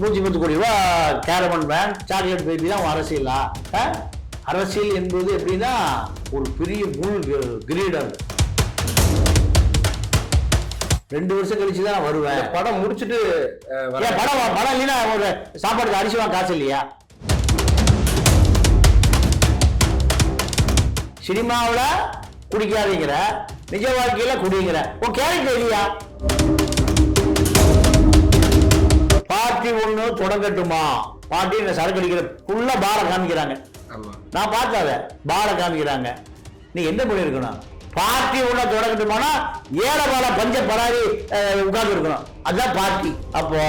நூற்றி பத்து கோடி ரூபா கேரமன் வேன் சாக்லேட் பேபி தான் அரசியலா? அரசியல் என்பது எப்படின்னா ஒரு பெரிய முள் கிரீடம். ரெண்டு வருஷம் கழிச்சு தான் வருவேன். படம் முடிச்சுட்டு படம் படம் இல்லைன்னா ஒரு சாப்பாடுக்கு அரிசி வாங்க காசு இல்லையா? சினிமாவில் குடிக்காதீங்கிற நிஜ வாழ்க்கையில குடிங்கிற. உன் கேரக்டர் இல்லையா தொடங்கட்டுமா? பார்ட்டி இந்த சரக்கு அடிக்கிற ஃபுல்லா பார காமிக்கிறாங்க. நான் பார்த்தாத பார காமிக்கிறாங்க. நீ என்ன பண்ணிருக்கணும் பார்ட்டி உள்ள தொடங்கட்டுமானா ஏழை பால பஞ்ச பராரி உட்கார்ந்து இருக்கணும். அதுதான் பார்ட்டி அப்போ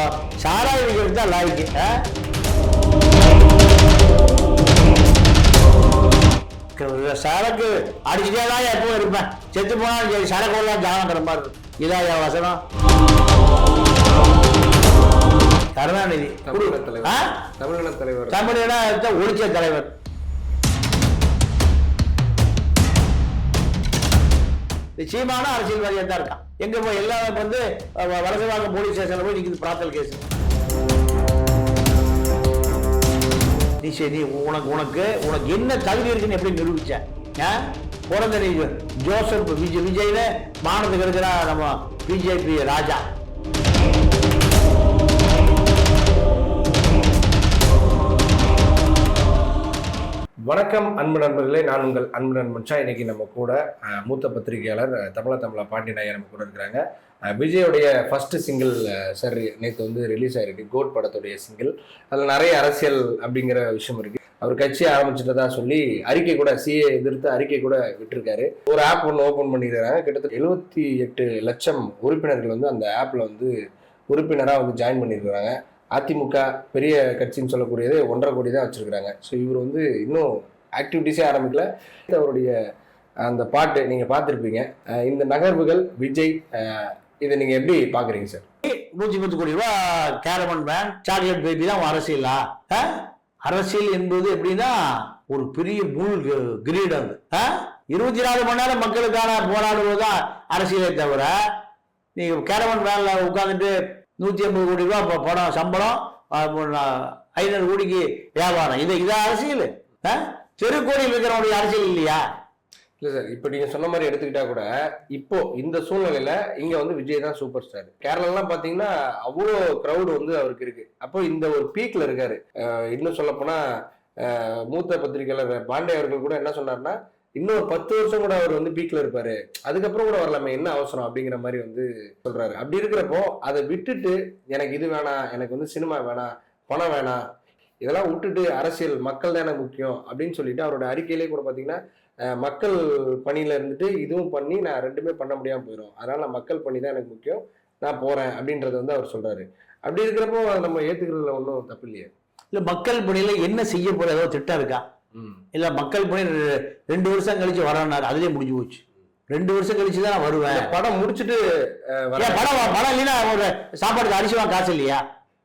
சாராய விற்கிறது தான் லாய்க்கு சரக்கு அடிச்சுட்டே தான் எப்பவும் இருப்பேன். செத்து போனாலும் சரி சரக்கு எல்லாம் ஜானங்கிற மாதிரி. இதான் என் வசனம்? கருணாநிதி தமிழக தலைவர்? தமிழக தலைவர். தமிழனா ஒழிச்ச தலைவர். நிச்சயமான அரசியல்வாதியா தான் இருக்கான். எங்க போய் எல்லாம் வந்து அஹ், வலசைவாக்கம் போலீஸ் ஸ்டேஷன்ல போய் நிக்குது பிராத்தல் கேஸ் நீ சரி உனக்கு உனக்கு உனக்கு என்ன தகுதி இருக்குன்னு எப்படி நிரூபிச்ச? ஆ? பிறந்த நீ ஜோசப் விஜய் விஜய்ல மானத்துக்கு இருக்கிற நம்ம பிஜேபி ராஜா. வணக்கம் அன்பு நண்பர்களே. நான் உங்கள் அன்பு நண்பன்ஷா இன்னைக்கு நம்ம கூட மூத்த பத்திரிகையாளர் தமிழ தமிழா பாண்டியன் நம்ம கூட இருக்கிறாங்க. விஜயோடைய ஃபஸ்ட்டு சிங்கிள் சார் நேற்று வந்து ரிலீஸ் ஆகிருக்கு கோட் படத்துடைய சிங்கிள் அதில் நிறைய அரசியல் அப்படிங்கிற விஷயம் இருக்குது அவர் கட்சி ஆரம்பிச்சிட்டதா சொல்லி அறிக்கை கூட சிஏ எதிர்த்து அறிக்கை கூட விட்டிருக்காரு. ஒரு ஆப் ஒன்று ஓப்பன் பண்ணியிருக்காங்க கிட்டத்தட்ட எழுபத்தி எட்டு லட்சம் உறுப்பினர்கள் வந்து அந்த ஆப்பில் வந்து உறுப்பினராக வந்து ஜாயின் பண்ணியிருக்கிறாங்க. அதிமுக பெரிய கட்சின்னு சொல்லக்கூடியது ஒன்றரை கோடி தான் வச்சுருக்குறாங்க ஸோ இவர் வந்து இன்னும் ஆக்டிவிட்டிஸே ஆரம்பிக்கல அவருடைய அந்த பாட்டு நீங்கள் பார்த்துருப்பீங்க இந்த நகர்வுகள் விஜய் இதை நீங்கள் எப்படி பார்க்குறீங்க சார் நூற்றி பத்து கோடி ரூபா கேரமன் வேன் சாக்லேட் பேபி தான் அரசியலா ஆ? அரசியல் என்பது எப்படின்னா ஒரு பெரிய முள் கிரீடம் அது ஆ? இருபத்தி நாலு மணி நேரம் மக்களுக்கான போராடுவது தான் அரசியலே தவிர நீங்கள் கேரமன் வேனில் உட்காந்துட்டு நூற்றி ஐம்பது கோடி ரூபா இப்போ படம் சம்பளம் ஐநூறு கோடிக்கு வியாபாரம். இது இதான் அரசியல். ஆ? தெருக்கோடியில் இருக்கிறவனுடைய அரசியல் இல்லையா? இல்லை சார் இப்போ நீங்கள் சொன்ன மாதிரி எடுத்துக்கிட்டா கூட இப்போ இந்த சூழ்நிலையில இங்கே வந்து விஜய் தான் சூப்பர் ஸ்டார். கேரளாலாம் பார்த்தீங்கன்னா அவ்வளோ க்ரௌடு வந்து அவருக்கு இருக்கு. அப்போ இந்த ஒரு பீக்கில் இருக்காரு. இன்னும் சொல்லப்போனால் மூத்த பத்திரிகையாளர் பாண்டே அவர்கள் கூட என்ன சொன்னார்னா இன்னொரு பத்து வருஷம் கூட அவர் வந்து பீக்ல இருப்பாரு. அதுக்கப்புறம் கூட வரலாமே என்ன அவசரம் அப்படிங்கிற மாதிரி வந்து சொல்றாரு. அப்படி இருக்கிறப்போ அதை விட்டுட்டு எனக்கு இது வேணாம் எனக்கு வந்து சினிமா வேணாம் பணம் வேணாம் இதெல்லாம் விட்டுட்டு அரசியல் மக்கள் தான் எனக்கு முக்கியம் அப்படின்னு சொல்லிட்டு அவரோட அறிக்கையிலே கூட பார்த்தீங்கன்னா மக்கள் பணியில இருந்துட்டு இதுவும் பண்ணி நான் ரெண்டுமே பண்ண முடியாம போயிடும் அதனால நான் மக்கள் பணி தான் எனக்கு முக்கியம் நான் போறேன் அப்படின்றத வந்து அவர் சொல்றாரு. அப்படி இருக்கிறப்போ நம்ம ஏத்துக்கிறதுல ஒன்றும் தப்பு இல்லையே. இல்ல மக்கள் பணியில என்ன செய்ய போற ஏதோ திட்டம் இருக்கா? இல்ல மக்கள் பணி ரெ- ரெண்டு வருஷம் கழிச்சு வரேன்னாரு. அதுலயே முடிஞ்சு போச்சு. ரெண்டு வருஷம் கழிச்சு தான் நான் வருவேன். படம் முடிச்சுட்டு படம் படம் இல்லைன்னா ஒரு சாப்பாடுக்கு அரிசி வாங்க காசு இல்லையா?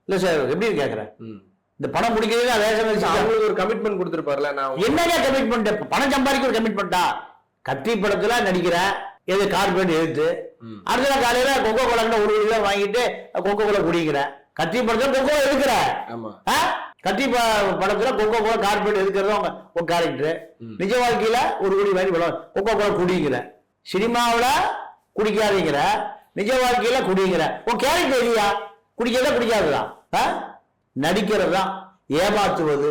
இல்ல சார் எப்படி கேக்குறேன்? ம். இந்த படம் முடிக்கிறதே ரேஷன் வாங்க- அவங்களுக்கு ஒரு கமிட்மெண்ட் கொடுத்துருப்பார்ல நான் என்னங்க கமிட்மெண்ட் பணம் சம்பாதிக்க ஒரு கமிட்மெண்டா கத்தி படத்துல நடிக்கிறேன் எது கார்பரேட் எழுத்து. அடுத்த நாள் காலையில கொக்கோ கோலா ஒரு வாங்கிட்டு கொக்கோ கோலா குடிக்கிறேன் கத்தி படத்துல கொக்கோ எடுக்கிறேன் ஆமா. ப- படத்துல கொக்கோ கோலா கார்பரேட் எதுக்கிறதோ அவங்க ஒரு கேரக்டர். நிஜ வாழ்க்கையில ஒரு குடி வாங்கி கொக்கோ கோலா குடிங்கிற. சினிமாவுல குடிக்காதீங்கிற. நிஜ வாழ்க்கையில குடிங்கிற. உன் கேரக்டர் இல்லையா குடிக்கிறதா குடிக்காததா? ஆ? நடிக்கிறது? தான் ஏமாத்துவது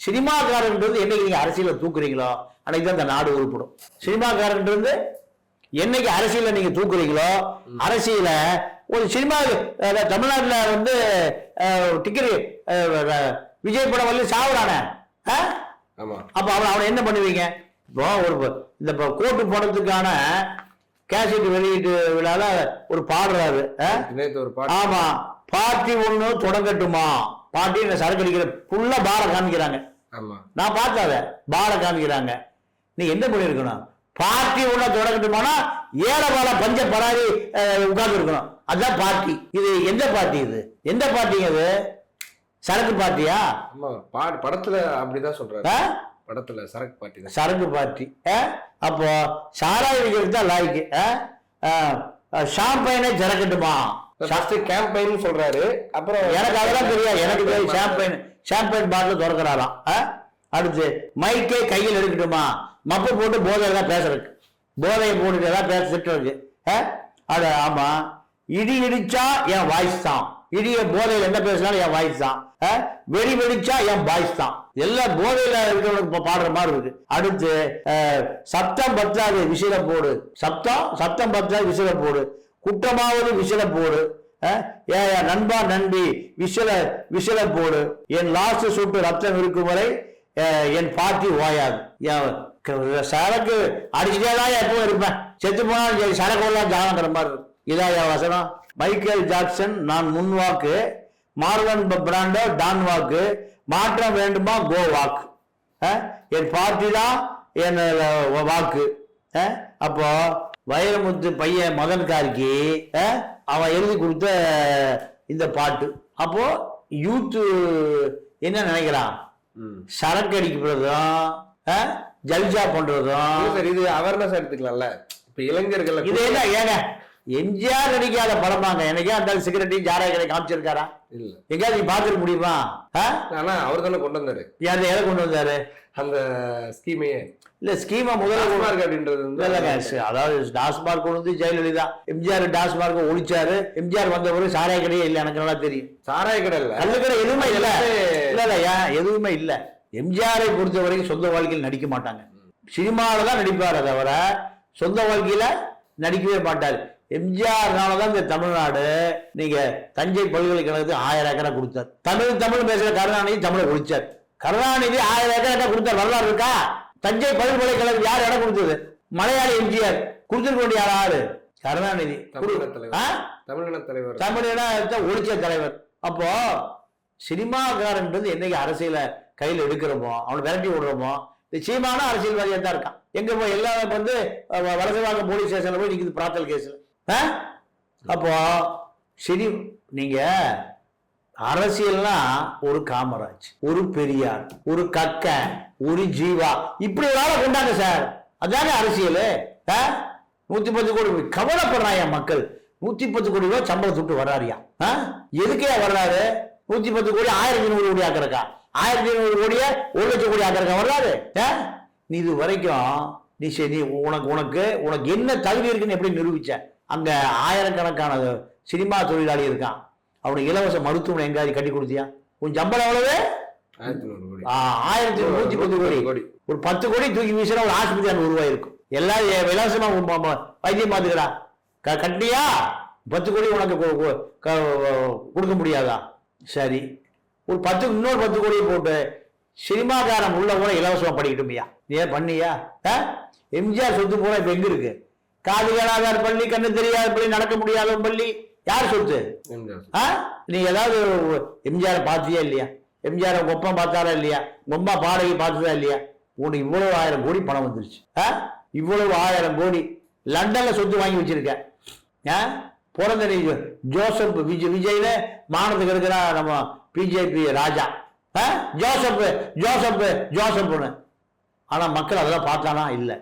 சினிமாக்காரன்றது என்னைக்கு நீங்க அரசியல தூக்குறீங்களோ அன்னைக்கு தான் இந்த நாடு உருப்படும். சினிமாக்காரன்றது என்னைக்கு அரசியல நீங்க தூக்குறீங்களோ அரசியல ஒரு சினிமா தமிழ்நாட்டுல வந்து டிக்கெட் விஜய் படம் வந்து சாவுறானே. அப்ப அவன் அவனை என்ன பண்ணுவீங்க? இப்போ ஒரு இந்த கோட்டு படத்துக்கான கேசட் வெளியீட்டு விழால ஒரு பாடுறாரு. பாட்டு. ஆமா. பார்ட்டி ஒண்ணு தொடங்கட்டுமா? பார்ட்டி இந்த சரக்கு அடிக்கிற ஃபுல்லா பார காமிக்கிறாங்க. நான் பார்த்தாத பார காமிக்கிறாங்க. நீ என்ன பண்ணிருக்கணும் பார்ட்டி ஒண்ணு தொடங்கட்டுமானா ஏழை பால பஞ்ச பராரி உட்கார்ந்து இருக்கணும் அதுதான் பார்ட்டி. இது எந்த பார்ட்டி இது? எந்த பார்ட்டிங்க இது? சரக்கு பார்ட்டியா? ஆமா படத்துல அப்படிதான் சொல்றாரு? படத்துல சரக்கு தான். சரக்கு பார்ட்டி? அப்போ சாராய விற்கிறது தான் லாய்க்கு. ஷாம்பைனே திறக்கட்டுமா ஃபர்ஸ்ட் கேம்பெயின் சொல்றாரு. அப்புறம் எனக்கு அதெல்லாம் தெரியாது. எனக்கு தெரியும் ஷாம்பைன் ஷாம்பைன் பாட்டில் திறக்கிறாராம்? அடுத்து மைக்கே கையில் எடுக்கட்டுமா? மப்பு போட்டு போதையில தான் பேசுறதுக்கு. போதையை போட்டுட்டு தான் பேச திட்டுறதுக்கு ஆ? அட ஆமா. இடி இடிச்சா என் வாய்ஸ் தான். இடிய போதையில் என்ன பேசினாலும் என் வாய்ஸ் தான். ஆ? வெடி வெடிச்சா என் வாய்ஸ் தான். எல்லாம் போதையில இருக்கிறவனுக்கு பாடுற மாதிரி இருக்கு. அடுத்து சத்தம் பத்தாது விசில போடு. சத்தம் சத்தம் பத்தாது விசில போடு. குற்றமாவது விசில போடு. ஏ நண்பா நண்பி விசில விசில போடு. என் லாஸ்ட் சுட்டு ரத்தம் இருக்கும் வரை என் பாட்டி ஓயாது. என் க- சரக்கு அடிச்சுட்டே தான் எப்பவும் இருப்பேன். செத்து போனாலும் சரி சரக்கு எல்லாம் ஜானங்கிற மாதிரி இருக்கும் இதான் என் வசனம். மைக்கேல் ஜாக்சன் நான் முன்வாக்கு. மார்லன் பிராண்டோ டான் வாக்கு. மாற்றம் வேண்டுமா? கோ வாக்கு. என் பார்ட்டி தான் என் வாக்கு. அப்போ வைரமுத்து பையன் மதன் கார்கி அஹ், அவன் எழுதி கொடுத்த இந்த பாட்டு. அப்போ யூத்து என்ன நினைக்கிறான். சரக்கு அடிக்கிறதும் ஜல்ஜா பண்றதும். சார் இது அவேர்னஸ் எடுத்துக்கலாம்ல. இப்ப இளைஞர்கள் இது என்ன ஏங்க? எம்ஜிஆர் நடிக்காத படமாங்க. எனக்கே அந்த சிகரெட்டையும் ஜாராய கடை காமிச்சிருக்காரா? இல்ல. எங்கேயாவது நீ பார்த்துருக்க முடியுமா? ஆனா அவர் தானே கொண்டு வந்தாரு. யார் எதை கொண்டு வந்தாரு? அந்த ஸ்கீமையே. இல்ல ஸ்கீமா முதல்ல டாஸ்மார்க் அப்படின்றது வந்து அதாவது டாஸ்மார்க் கொண்டு வந்து ஜெயலலிதா. எம்ஜிஆர் டாஸ்மார்க் ஒழிச்சாரு. எம்ஜிஆர் வந்த பிறகு சாராய கடையே இல்லை எனக்கு நல்லா தெரியும். சாராய கடை இல்ல. கல்லுக்கடை எதுவுமே இல்ல. எல்லாமே- இல்ல இல்ல ஏன் எதுவுமே இல்ல. எம்ஜிஆரை பொறுத்த வரைக்கும் சொந்த வாழ்க்கையில் நடிக்க மாட்டாங்க. சினிமாவில தான் நடிப்பாரு தவிர சொந்த வாழ்க்கையில நடிக்கவே மாட்டார். எம்ஜிஆர்னால தான் இந்த தமிழ்நாடு நீங்க தஞ்சை பல்கலைக்கழகத்துக்கு ஆயிரம் ஏக்கரை கொடுத்தார். தமிழ் தமிழ் பேசுற கருணாநிதி தமிழை ஒழிச்சார். கருணாநிதி ஆயிரம் ஏக்கரை இடம் கொடுத்தார். வரலாறு இருக்கா? தஞ்சை பல்கலைக்கழகம் யார் இடம் கொடுத்தது? மலையாளி எம்ஜிஆர். கொடுத்துருக்க வேண்டிய யாரு கருணாநிதி? தமிழின தலைவர். தமிழினத்தை ஒழிச்ச தலைவர். அப்போ சினிமாக்காரன்றது என்னைக்கு அரசியல கையில் எடுக்கிறோமோ அவனை விரட்டி விடுறோமோ இந்த சீமான அரசியல்வாதியா தான் இருக்கான். எங்க போய் இப்ப வந்து வலசைவாங்க போலீஸ் ஸ்டேஷன்ல போய் நிக்குது பிராத்தல் கேஸ்ல. அப்போ சரி நீங்க அரசியல்னா ஒரு காமராஜ் ஒரு பெரியார் ஒரு கக்க ஒரு ஜீவா. இப்படி ஒரு ஆளை கொண்டாங்க சார். அதுதானே அரசியல்? ஆ? நூத்தி பத்து கோடி கவலைப்படுறாயா மக்கள்? நூத்தி பத்து கோடி ரூபாய் சம்பளம் சுட்டு வர்றாரியா? ஆ? எதுக்கே வர்றாரு? நூத்தி பத்து கோடி ஆயிரத்தி நூறு கோடி ஆக்கிறக்கா? ஆயிரத்தி நூறு கோடிய ஒரு லட்சம் கோடி ஆக்கிறக்கா வர்றாரு? ஆ? நீ இது வரைக்கும் நீ சரி நீ உனக்கு உனக்கு உனக்கு என்ன தகுதி இருக்குன்னு எப்படி நிரூபிச்ச? அங்க ஆயிரக்கணக்கான சினிமா தொழிலாளி இருக்கான். அவனுக்கு இலவச மருத்துவமனை எங்காவது கட்டி கொடுத்தியா? உன் சம்பளம் எவ்வளவு? ஆயிரத்தி நூத்தி பத்து கோடி. கோடி. ஒரு பத்து கோடி தூக்கி வீசினா ஒரு ஆஸ்பத்திரி அங்க உருவாயிருக்கும் எல்லாம் ஏ- இலவசமா உன் ம- ம- வைத்தியம் பார்த்துக்கிறா. கட்டியா பத்து கோடி உனக்கு கொடுக்க முடியாதா? சரி. ஒரு பத்து இன்னொரு பத்து கோடியை போட்டு சினிமாக்காரன் உள்ள கூட இலவசமா படிக்கட்டுமியா. நீ ஏன் பண்ணியா? எம்ஜிஆர் சொத்து போனா இப்ப எங்க இருக்கு? காது கேளாதார் பள்ளி கண்ணு தெரியாத பள்ளி நடக்க முடியாத பள்ளி. யார் சொத்து? ஆ? நீ ஏதாவது எம்ஜிஆர் பார்த்தியா இல்லையா? எம்ஜிஆர் உங்க ஒப்பம் பார்த்தாரா இல்லையா? உங்க அம்மா பாடகி பார்த்ததா இல்லையா? உனக்கு இவ்வளவு ஆயிரம் கோடி பணம் வந்துருச்சு. ஆ? இவ்வளவு ஆயிரம் கோடி. லண்டன்ல சொத்து வாங்கி வச்சிருக்க. ஆ? பிறந்த நீ ஜோசப் விஜய் விஜய்னு மானத்துக்கு இருக்கிறா நம்ம பிஜேபி ராஜா. ஜோசப் ஜோசப் ஜோசப்னு ஆனா மக்கள் அதெல்லாம் பார்த்தானா? இல்லை.